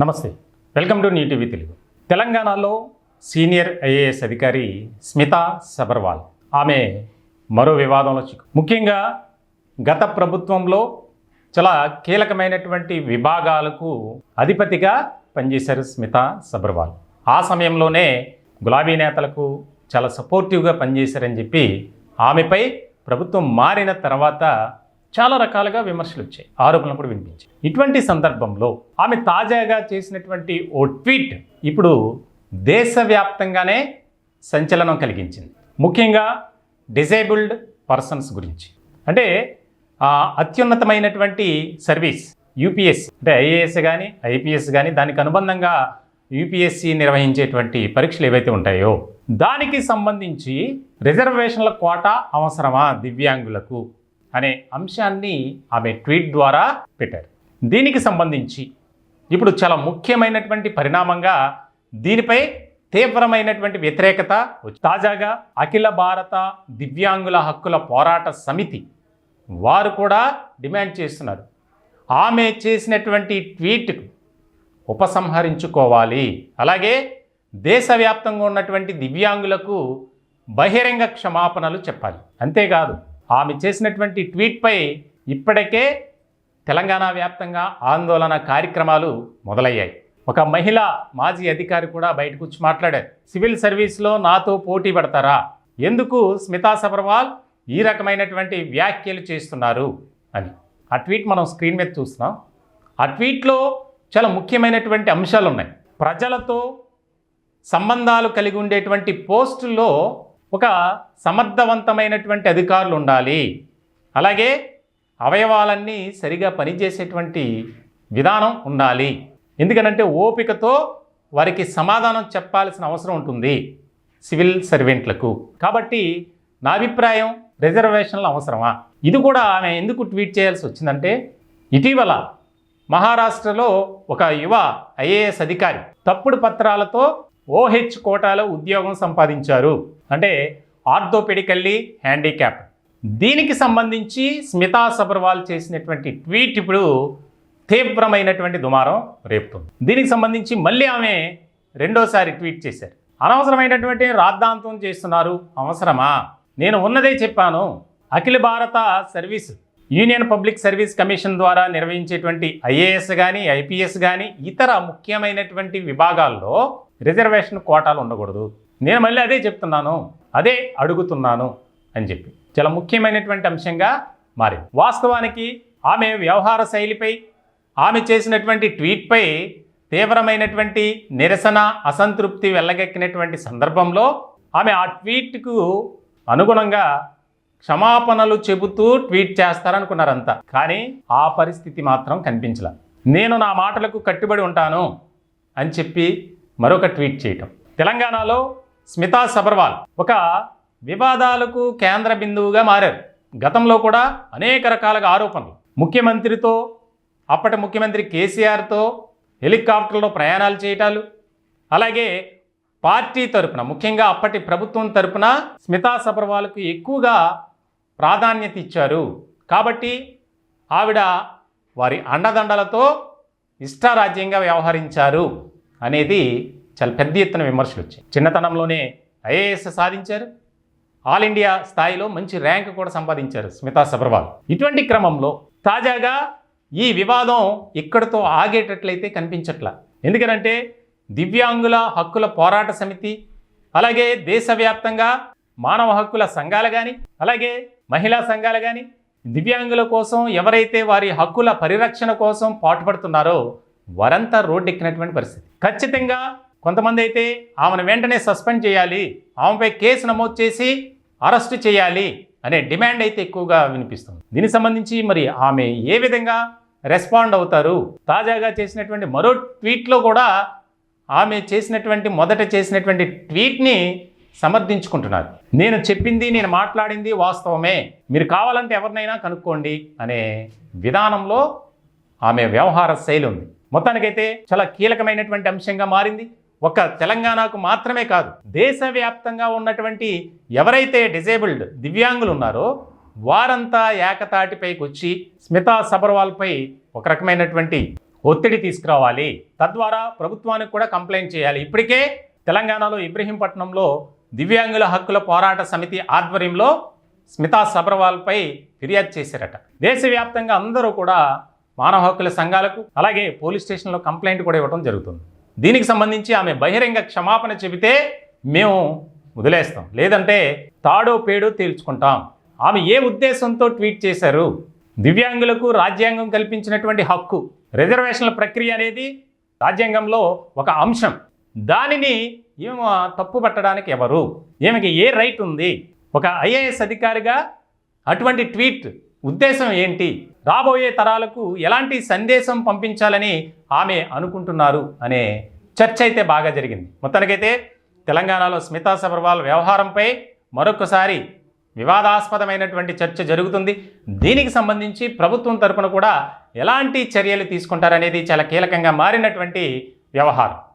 నమస్తే. Welcome to new TV Telugu. తెలంగాణలో senior IAS అధికారి స్మితా సబర్వాల్. ఆమె మరో వివాదంలో చిక్కు. ముఖ్యంగా గత ప్రభుత్వంలో చాలా కీలకమైనటువంటి విభాగాలకు అధిపతిగా పనిచేశారు స్మితా సబర్వాల్. ఆ సమయంలోనే గులాబీ నేతలకు చాలా సపోర్టివ్గా పనిచేశారని చెప్పి ఆమెపై ప్రభుత్వం మారిన తర్వాత చాలా రకాలుగా విమర్శలు వచ్చాయి ఆరోపణలు కూడా వినిపించాయి. ఇటువంటి సందర్భంలో ఆమె తాజాగా చేసినటువంటి ఓ ట్వీట్ ఇప్పుడు దేశవ్యాప్తంగానే సంచలనం కలిగించింది. ముఖ్యంగా డిజేబుల్డ్ పర్సన్స్ గురించి. అంటే అత్యున్నతమైనటువంటి సర్వీస్ యూపీఎస్ అంటే ఐఏఎస్ కానీ ఐపీఎస్ కానీ దానికి అనుబంధంగా యూపీఎస్సి నిర్వహించేటువంటి పరీక్షలు ఏవైతే ఉంటాయో దానికి సంబంధించి రిజర్వేషన్ల కోట అవసరమా దివ్యాంగులకు? అనే అంశాన్ని ఆమె ట్వీట్ ద్వారా పెట్టారు. దీనికి సంబంధించి ఇప్పుడు చాలా ముఖ్యమైనటువంటి పరిణామంగా దీనిపై తీవ్రమైనటువంటి వ్యతిరేకత తాజాగా అఖిల భారత దివ్యాంగుల హక్కుల పోరాట సమితి వారు కూడా డిమాండ్ చేస్తున్నారు. ఆమె చేసినటువంటి ట్వీట్కు ఉపసంహరించుకోవాలి. అలాగే దేశవ్యాప్తంగా ఉన్నటువంటి దివ్యాంగులకు బహిరంగ క్షమాపణలు చెప్పాలి. అంతేకాదు ఆమె చేసినటువంటి ట్వీట్పై ఇప్పటికే తెలంగాణ వ్యాప్తంగా ఆందోళన కార్యక్రమాలు మొదలయ్యాయి. ఒక మహిళ మాజీ అధికారి కూడా బయటకు వచ్చి మాట్లాడారు. సివిల్ సర్వీస్లో నాతో పోటీ పడతారా? ఎందుకు స్మితా సబర్వాల్ ఈ రకమైనటువంటి వ్యాఖ్యలు చేస్తున్నారు? అని. ఆ ట్వీట్ మనం స్క్రీన్ మీద చూస్తున్నాం. ఆ ట్వీట్లో చాలా ముఖ్యమైనటువంటి అంశాలు ఉన్నాయి ప్రజలతో సంబంధాలు కలిగి ఉండేటువంటి పోస్టుల్లో ఒక సమర్థవంతమైనటువంటి అధికారులు ఉండాలి. అలాగే అవయవాలన్నీ సరిగా పనిచేసేటువంటి విధానం ఉండాలి. ఎందుకనంటే ఓపికతో వారికి సమాధానం చెప్పాల్సిన అవసరం ఉంటుంది సివిల్ సర్వెంట్లకు. కాబట్టి నా అభిప్రాయం రిజర్వేషన్లు అవసరమా? ఇది కూడా ఆమె ఎందుకు ట్వీట్ చేయాల్సి వచ్చిందంటే ఇటీవల మహారాష్ట్రలో ఒక యువ ఐఏఎస్ అధికారి తప్పుడు పత్రాలతో ఓహెచ్ కోటాలో ఉద్యోగం సంపాదించారు. అంటే ఆర్థోపెడికల్లీ హ్యాండిక్యాప్. దీనికి సంబంధించి స్మితా సబర్వాల్ చేసినటువంటి ట్వీట్ ఇప్పుడు తీవ్రమైనటువంటి దుమారం రేపుతుంది. దీనికి సంబంధించి మళ్ళీ ఆమె రెండోసారి ట్వీట్ చేశారు. అనవసరమైనటువంటి రాద్ధాంతం చేస్తున్నారు. అవసరమా? నేను ఉన్నదే చెప్పాను. అఖిల భారత service union public service commission ద్వారా నిర్వహించేటువంటి ఐఏఎస్ కానీ ఐపీఎస్ కానీ ఇతర ముఖ్యమైనటువంటి విభాగాల్లో రిజర్వేషన్ కోటాలు ఉండకూడదు. నేను మళ్ళీ అదే చెప్తున్నాను అదే అడుగుతున్నాను అని చెప్పి. చాలా ముఖ్యమైనటువంటి అంశంగా మారింది. వాస్తవానికి ఆమె వ్యవహార శైలిపై ఆమె చేసినటువంటి ట్వీట్పై తీవ్రమైనటువంటి నిరసన అసంతృప్తి వెళ్ళగెక్కినటువంటి సందర్భంలో ఆమె ఆ ట్వీట్కు అనుగుణంగా క్షమాపణలు చెబుతూ ట్వీట్ చేస్తారనుకున్నారంతా. కానీ ఆ పరిస్థితి మాత్రం కనిపించలే. నేను నా మాటలకు కట్టుబడి ఉంటాను అని చెప్పి మరొక ట్వీట్ చేయటం. తెలంగాణలో స్మితా సబర్వాల్ ఒక వివాదాలకు కేంద్ర బిందువుగా మారారు. గతంలో కూడా అనేక రకాలుగా ఆరోపణలు. ముఖ్యమంత్రితో అప్పటి ముఖ్యమంత్రి కేసీఆర్తో హెలికాప్టర్లో ప్రయాణాలు చేయటాలు. అలాగే పార్టీ తరపున ముఖ్యంగా అప్పటి ప్రభుత్వం తరపున స్మితా సబర్వాల్కు ఎక్కువగా ప్రాధాన్యత ఇచ్చారు. కాబట్టి ఆవిడ వారి అండదండలతో ఇష్టారాజ్యంగా వ్యవహరించారు. అనేది చాలా పెద్ద ఎత్తున విమర్శలు వచ్చాయి చిన్నతనంలోనే ఐఏఎస్ సాధించారు. ఆల్ ఇండియా స్థాయిలో మంచి ర్యాంక్ కూడా సంపాదించారు స్మితా సబర్వాల్. ఇటువంటి క్రమంలో తాజాగా ఈ వివాదం ఇక్కడితో ఆగేటట్లయితే కనిపించట్లా. ఎందుకనంటే దివ్యాంగుల హక్కుల పోరాట సమితి అలాగే దేశవ్యాప్తంగా మానవ హక్కుల సంఘాలు కానీ అలాగే మహిళా సంఘాలు కానీ దివ్యాంగుల కోసం ఎవరైతే వారి హక్కుల పరిరక్షణ కోసం పాటుపడుతున్నారో వారంతా రోడ్డెక్కినటువంటి పరిస్థితి. ఖచ్చితంగా కొంతమంది అయితే ఆమెను వెంటనే సస్పెండ్ చేయాలి ఆమెపై కేసు నమోదు చేసి అరెస్ట్ చేయాలి అనే డిమాండ్ అయితే ఎక్కువగా వినిపిస్తుంది. దీనికి సంబంధించి మరి ఆమె ఏ విధంగా రెస్పాండ్ అవుతారు? తాజాగా చేసినటువంటి మరో ట్వీట్లో కూడా ఆమె చేసినటువంటి మొదట చేసినటువంటి ట్వీట్ని సమర్థించుకుంటున్నారు. నేను చెప్పింది నేను మాట్లాడింది వాస్తవమే. మీరు కావాలంటే ఎవరినైనా కనుక్కోండి అనే విధానంలో ఆమె వ్యవహార శైలి ఉంది. మొత్తానికైతే చాలా కీలకమైనటువంటి అంశంగా మారింది. ఒక తెలంగాణకు మాత్రమే కాదు దేశవ్యాప్తంగా ఉన్నటువంటి ఎవరైతే డిజేబుల్డ్ దివ్యాంగులు ఉన్నారో వారంతా ఏకతాటిపైకి వచ్చి స్మితా సబర్వాల్పై ఒక రకమైనటువంటి ఒత్తిడి తీసుకురావాలి. తద్వారా ప్రభుత్వానికి కూడా కంప్లైంట్ చేయాలి. ఇప్పటికే తెలంగాణలో ఇబ్రహీంపట్నంలో దివ్యాంగుల హక్కుల పోరాట సమితి ఆధ్వర్యంలో స్మితా సబర్వాల్పై ఫిర్యాదు చేశారట. దేశవ్యాప్తంగా అందరూ కూడా మానవ హక్కుల సంఘాలకు అలాగే పోలీస్ స్టేషన్లో కంప్లైంట్ కూడా ఇవ్వడం జరుగుతుంది. దీనికి సంబంధించి ఆమె బహిరంగ క్షమాపణ చెబితే మేము వదిలేస్తాం. లేదంటే తాడో పేడో తేల్చుకుంటాం ఆమె ఏ ఉద్దేశంతో ట్వీట్ చేశారు? దివ్యాంగులకు రాజ్యాంగం కల్పించినటువంటి హక్కు రిజర్వేషన్ల ప్రక్రియ అనేది రాజ్యాంగంలో ఒక అంశం. దానిని ఈమె తప్పు పట్టడానికి ఎవరు? ఈమెకి ఏ రైట్ ఉంది? ఒక ఐఏఎస్ అధికారిగా అటువంటి ట్వీట్ ఉద్దేశం ఏంటి? రాబోయే తరాలకు ఎలాంటి సందేశం పంపించాలని ఆమె అనుకుంటున్నారు అనే చర్చ అయితే బాగా జరిగింది. మొత్తానికైతే తెలంగాణలో స్మితా సబర్వాల్ వ్యవహారంపై మరొకసారి వివాదాస్పదమైనటువంటి చర్చ జరుగుతుంది. దీనికి సంబంధించి ప్రభుత్వం తరపున కూడా ఎలాంటి చర్యలు తీసుకుంటారనేది చాలా కీలకంగా మారినటువంటి వ్యవహారం.